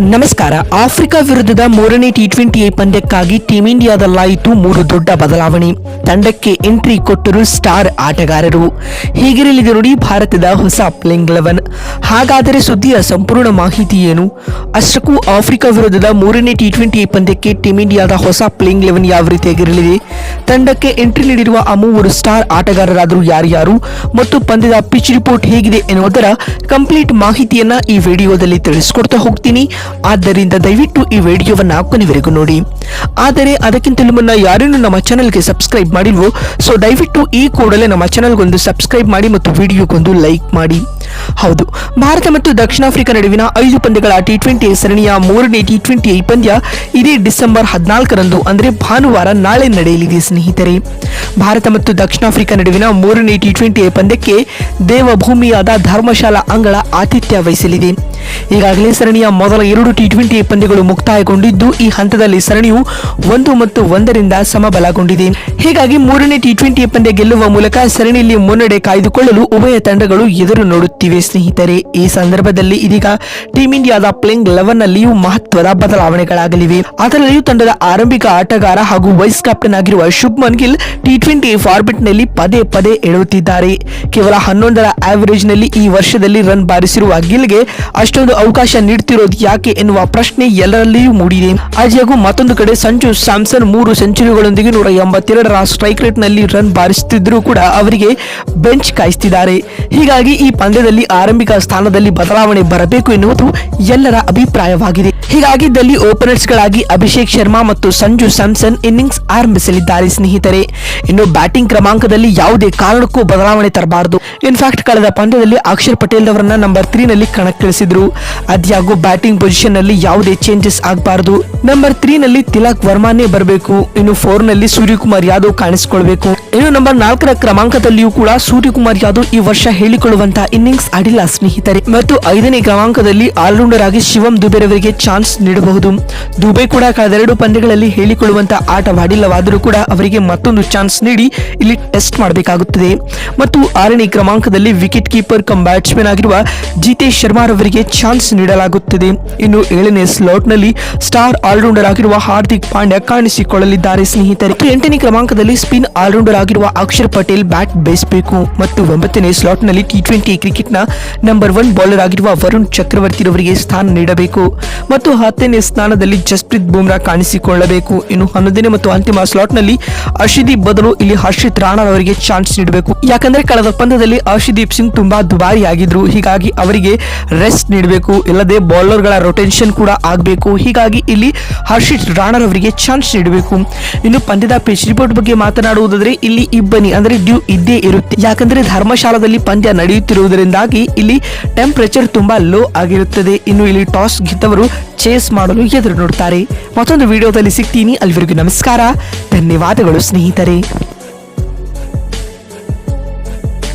ನಮಸ್ಕಾರ. ಆಫ್ರಿಕಾ ವಿರುದ್ಧದ ಮೂರನೇ ಟಿ ಟ್ವೆಂಟಿ ಪಂದ್ಯಕ್ಕಾಗಿ ಟೀಂ ಇಂಡಿಯಾದಲ್ಲಾಯಿತು ಮೂರು ದೊಡ್ಡ ಬದಲಾವಣೆ. ತಂಡಕ್ಕೆ ಎಂಟ್ರಿ ಕೊಟ್ಟರು ಸ್ಟಾರ್ ಆಟಗಾರರು. ಹೀಗಿರಲಿದೆ ನೋಡಿ ಭಾರತದ ಹೊಸ ಪ್ಲೇಯಿಂಗ್ ಲೆವೆನ್ ಹಾಗಾದರೆ ಸುದ್ದಿಯ ಸಂಪೂರ್ಣ ಮಾಹಿತಿ ಏನು? ಅಷ್ಟಕ್ಕೂ ಆಫ್ರಿಕಾ ವಿರುದ್ಧದ ಮೂರನೇ ಟಿ ಟ್ವೆಂಟಿ ಪಂದ್ಯಕ್ಕೆ ಟೀಂ ಇಂಡಿಯಾದ ಹೊಸ ಪ್ಲೇಯಿಂಗ್ ಲೆವೆನ್ ಯಾವ ರೀತಿಯಾಗಿರಲಿದೆ ತಂಡಕ್ಕೆ ಎಂಟ್ರಿ ನೀಡಿರುವ ಆ ಮೂವರು ಸ್ಟಾರ್ ಆಟಗಾರರಾದರೂ ಯಾರ್ಯಾರು? ಮತ್ತು ಪಂದ್ಯದ ಪಿಚ್ ರಿಪೋರ್ಟ್ ಹೇಗಿದೆ ಎನ್ನುವುದರ ಕಂಪ್ಲೀಟ್ ಮಾಹಿತಿಯನ್ನ ಈ ವಿಡಿಯೋದಲ್ಲಿ ತಿಳಿಸಿಕೊಡ್ತಾ ಹೋಗ್ತೀನಿ. ಆದ್ದರಿಂದ ದಯವಿಟ್ಟು ಈ ವಿಡಿಯೋವನ್ನು ಕೊನೆವರೆಗೂ ನೋಡಿ. ಆದರೆ ಅದಕ್ಕಿಂತಲೂ ಮುನ್ನ ಯಾರೇನು ನಮ್ಮ ಚಾನಲ್ಗೆ ಸಬ್ಸ್ಕ್ರೈಬ್ ಮಾಡಿಲ್ವೋ, ಸೊ ದಯವಿಟ್ಟು ಈ ಕೂಡಲೇ ನಮ್ಮ ಚಾನಲ್ಗೊಂದು ಸಬ್ಸ್ಕ್ರೈಬ್ ಮಾಡಿ ಮತ್ತು ವಿಡಿಯೋಗೊಂದು ಲೈಕ್ ಮಾಡಿ. ಹೌದು, ಭಾರತ ಮತ್ತು ದಕ್ಷಿಣ ಆಫ್ರಿಕಾ ನಡುವಿನ ಐದು ಪಂದ್ಯಗಳ ಟಿ ಟ್ವೆಂಟಿ ಸರಣಿಯ ಮೂರನೇ ಟಿ ಟ್ವೆಂಟಿ ಪಂದ್ಯ ಇದೇ ಡಿಸೆಂಬರ್ ಹದಿನಾಲ್ಕರಂದು, ಅಂದರೆ ಭಾನುವಾರ ನಾಳೆ ನಡೆಯಲಿದೆ ಸ್ನೇಹಿತರೆ. ಭಾರತ ಮತ್ತು ದಕ್ಷಿಣ ಆಫ್ರಿಕಾ ನಡುವಿನ ಮೂರನೇ ಟಿ ಟ್ವೆಂಟಿ ಪಂದ್ಯಕ್ಕೆ ದೇವಭೂಮಿಯಾದ ಧರ್ಮಶಾಲಾ ಅಂಗಳ ಆತಿಥ್ಯ ವಹಿಸಲಿದೆ. ಈಗಾಗಲೇ ಸರಣಿಯ ಮೊದಲ ಎರಡು ಟಿ ಟ್ವೆಂಟಿ ಪಂದ್ಯಗಳು ಮುಕ್ತಾಯಗೊಂಡಿದ್ದು, ಈ ಹಂತದಲ್ಲಿ ಸರಣಿಯು ಒಂದು ಮತ್ತು ಒಂದರಿಂದ ಸಮಬಲಗೊಂಡಿದೆ. ಹೀಗಾಗಿ ಮೂರನೇ ಟಿ ಟ್ವೆಂಟಿ ಪಂದ್ಯ ಗೆಲ್ಲುವ ಮೂಲಕ ಸರಣಿಯಲ್ಲಿ ಮುನ್ನಡೆ ಕಾಯ್ದುಕೊಳ್ಳಲು ಉಭಯ ತಂಡಗಳು ಎದುರು ನೋಡುತ್ತಿವೆ ಸ್ನೇಹಿತರೆ. ಈ ಸಂದರ್ಭದಲ್ಲಿ ಇದೀಗ ಟೀಂ ಇಂಡಿಯಾದ ಪ್ಲೇಯಿಂಗ್ ಲೆವೆನ್ ನಲ್ಲಿಯೂ ಮಹತ್ವದ ಬದಲಾವಣೆಗಳಾಗಲಿವೆ. ಅದರಲ್ಲಿಯೂ ತಂಡದ ಆರಂಭಿಕ ಆಟಗಾರ ಹಾಗೂ ವೈಸ್ ಕ್ಯಾಪ್ಟನ್ ಆಗಿರುವ ಶುಭ್ಮನ್ ಗಿಲ್ ಟಿ ಟ್ವೆಂಟಿ ಫಾರ್ಮೆಟ್ನಲ್ಲಿ ಪದೇ ಪದೇ ಎಳುತ್ತಿದ್ದಾರೆ ಕೇವಲ ಹನ್ನೊಂದರ ಆವರೇಜ್ನಲ್ಲಿ ಈ ವರ್ಷದಲ್ಲಿ ರನ್ ಬಾರಿಸಿರುವ ಗಿಲ್ಗೆ ಅವಕಾಶ ನೀಡ್ತಿರೋದು ಯಾಕೆ ಎನ್ನುವ ಪ್ರಶ್ನೆ ಎಲ್ಲರಲ್ಲಿಯೂ ಮೂಡಿದೆ. ಆದಾಗ್ಯೂ ಮತ್ತೊಂದು ಕಡೆ ಸಂಜು ಸ್ಯಾಮ್ಸನ್ ಮೂರು ಸೆಂಚುರಿಗಳೊಂದಿಗೆ ನೂರ ಎಂಬತ್ತೆರಡರ ಸ್ಟ್ರೈಕ್ ರೇಟ್ನಲ್ಲಿ ರನ್ ಬಾರಿಸುತ್ತಿದ್ದರೂ ಕೂಡ ಅವರಿಗೆ ಬೆಂಚ್ ಕಾಯಿಸ್ತಿದ್ದಾರೆ. ಹೀಗಾಗಿ ಈ ಪಂದ್ಯದಲ್ಲಿ ಆರಂಭಿಕ ಸ್ಥಾನದಲ್ಲಿ ಬದಲಾವಣೆ ಬರಬೇಕು ಎನ್ನುವುದು ಎಲ್ಲರ ಅಭಿಪ್ರಾಯವಾಗಿದೆ. ಹೀಗಾಗಿದ್ದಲ್ಲಿ ಓಪನರ್ಸ್ ಗಳಾಗಿ ಅಭಿಷೇಕ್ ಶರ್ಮಾ ಮತ್ತು ಸಂಜು ಸ್ಯಾಮ್ಸನ್ ಇನ್ನಿಂಗ್ಸ್ ಆರಂಭಿಸಲಿದ್ದಾರೆ ಸ್ನೇಹಿತರೆ. ಇನ್ನು ಬ್ಯಾಟಿಂಗ್ ಕ್ರಮಾಂಕದಲ್ಲಿ ಯಾವುದೇ ಕಾರಣಕ್ಕೂ ಬದಲಾವಣೆ ತರಬಾರದು. ಇನ್ಫ್ಯಾಕ್ಟ್ ಕಳೆದ ಪಂದ್ಯದಲ್ಲಿ ಅಕ್ಷರ್ ಪಟೇಲ್ ಅವರನ್ನ ನಂಬರ್ ತ್ರೀ ನಲ್ಲಿ ಕಣಕ್ಕಿಳಿಸಿದ್ರು. ಅದ್ಯಾಗೂ ಬ್ಯಾಟಿಂಗ್ ಪೊಸಿಷನ್ನಲ್ಲಿ ಯಾವುದೇ ಚೇಂಜಸ್ ಆಗಬಾರದು. ನಂಬರ್ ತ್ರೀ ನಲ್ಲಿ ತಿಲಕ್ ವರ್ಮಾನೇ ಬರಬೇಕು. ಇನ್ನು ಫೋರ್ನಲ್ಲಿ ಸೂರ್ಯಕುಮಾರ್ ಯಾದವ್ ಕಾಣಿಸಿಕೊಳ್ಬೇಕು. ಇನ್ನು ನಂಬರ್ ನಾಲ್ಕರ ಕ್ರಮಾಂಕದಲ್ಲಿಯೂ ಕೂಡ ಸೂರ್ಯಕುಮಾರ್ ಯಾದವ್ ಈ ವರ್ಷ ಹೇಳಿಕೊಳ್ಳುವಂತಹ ಇನ್ನಿಂಗ್ಸ್ ಆಡಿಲ್ಲ ಸ್ನೇಹಿತರೆ. ಮತ್ತು ಐದನೇ ಕ್ರಮಾಂಕದಲ್ಲಿ ಆಲ್ರೌಂಡರ್ ಆಗಿ ಶಿವಂ ದುಬೆರವರಿಗೆ ಚಾನ್ಸ್ ನೀಡಬಹುದು. ದುಬೈ ಕೂಡ ಕಳೆದೆರಡು ಪಂದ್ಯಗಳಲ್ಲಿ ಹೇಳಿಕೊಳ್ಳುವಂತಹ ಆಟವಾಡಿಲ್ಲವಾದರೂ ಕೂಡ ಅವರಿಗೆ ಮತ್ತೊಂದು ಚಾನ್ಸ್ ನೀಡಿ ಇಲ್ಲಿ ಟೆಸ್ಟ್ ಮಾಡಬೇಕಾಗುತ್ತದೆ. ಮತ್ತು ಆರನೇ ಕ್ರಮಾಂಕದಲ್ಲಿ ವಿಕೆಟ್ ಕೀಪರ್ ಕಮ್ ಬ್ಯಾಟ್ಸ್ಮನ್ ಆಗಿರುವ ಜಿತೇಶ್ ಶರ್ಮಾ ರವರಿಗೆ ಚಾನ್ಸ್ ನೀಡಲಾಗುತ್ತದೆ. ಇನ್ನು ಏಳನೇ ಸ್ಲಾಟ್ನಲ್ಲಿ ಸ್ಟಾರ್ ಆಲ್ರೌಂಡರ್ ಆಗಿರುವ ಹಾರ್ದಿಕ್ ಪಾಂಡ್ಯ ಕಾಣಿಸಿಕೊಳ್ಳಲಿದ್ದಾರೆ. ಸ್ನೇಹಿತರೆ ಎಂಟನೇ ಕ್ರಮಾಂಕದಲ್ಲಿ ಸ್ಪಿನ್ ಆಲ್ರೌಂಡರ್ ಆಗಿರುವ ಅಕ್ಷರ್ ಪಟೇಲ್ ಬ್ಯಾಟ್ ಬೇಯಿಸಬೇಕು. ಮತ್ತು ಒಂಬತ್ತನೇ ಸ್ಲಾಟ್ನಲ್ಲಿ ಟಿ ಟ್ವೆಂಟಿ ಕ್ರಿಕೆಟ್ನ ನಂಬರ್ ಒನ್ ಬೌಲರ್ ಆಗಿರುವ ವರುಣ್ ಚಕ್ರವರ್ತಿ ರವರಿಗೆ ಸ್ಥಾನ ನೀಡಬೇಕು. ಮತ್ತು ಹತ್ತನೇ ಸ್ಥಾನದಲ್ಲಿ ಜಸ್ಪ್ರೀತ್ ಬುಮ್ರಾ ಕಾಣಿಸಿಕೊಳ್ಳಬೇಕು. ಇನ್ನು ಹನ್ನೊಂದನೇ ಮತ್ತು ಅಂತಿಮ ಸ್ಲಾಟ್ನಲ್ಲಿ ಅರ್ಷದೀಪ್ ಬದಲು ಇಲ್ಲಿ ಹರ್ಷಿತ್ ರಾಣಾ ಅವರಿಗೆ ಚಾನ್ಸ್ ನೀಡಬೇಕು. ಯಾಕಂದ್ರೆ ಕಳೆದ ಪಂದ್ಯದಲ್ಲಿ ಅರ್ಷದೀಪ್ ಸಿಂಗ್ ತುಂಬಾ ದುಬಾರಿ ಆಗಿದ್ರು. ಹೀಗಾಗಿ ಅವರಿಗೆ ರೆಸ್ಟ್ ನೀಡಬೇಕು. ಇಲ್ಲದೆ ಬೌಲರ್ಗಳ ರೊಟೇಷನ್ ಕೂಡ ಆಗಬೇಕು. ಹೀಗಾಗಿ ಇಲ್ಲಿ ಹರ್ಷಿತ್ ರಾಣಾರವರಿಗೆ ಚಾನ್ಸ್ ನೀಡಬೇಕು. ಇನ್ನು ಪಂದ್ಯದ ಪಿಚ್ ರಿಪೋರ್ಟ್ ಬಗ್ಗೆ ಮಾತನಾಡುವುದಾದ್ರೆ, ಇಲ್ಲಿ ಇಬ್ಬನಿ ಅಂದ್ರೆ ಡ್ಯೂ ಇದ್ದೇ ಇರುತ್ತೆ. ಯಾಕಂದ್ರೆ ಧರ್ಮಶಾಲಾದಲ್ಲಿ ಪಂದ್ಯ ನಡೆಯುತ್ತಿರುವುದರಿಂದಾಗಿ ಇಲ್ಲಿ ಟೆಂಪರೇಚರ್ ತುಂಬಾ ಲೋ ಆಗಿರುತ್ತದೆ. ಇನ್ನು ಇಲ್ಲಿ ಟಾಸ್ ಗೆದ್ದವರು ಚೇಸ್ ಮಾಡಲು ಎದುರು ನೋಡುತ್ತಾರೆ ಮತ್ತೊಂದು ವಿಡಿಯೋದಲ್ಲಿ ಸಿಗ್ತೀನಿ. ಅಲ್ಲಿವರೆಗೂ ನಮಸ್ಕಾರ. ಧನ್ಯವಾದಗಳು ಸ್ನೇಹಿತರೆ.